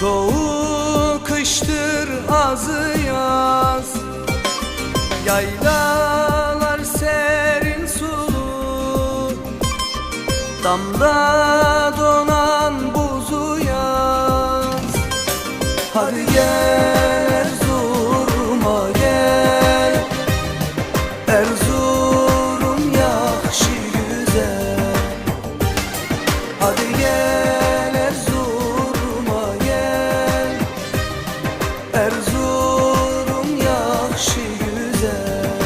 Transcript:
Çoğu kıştır azı yaz. Yaylalar serin sulu Damda donan buzu yaz. Hadi gel Erzurum'a gel. Erzurum yakşı güzel. Hadi gel.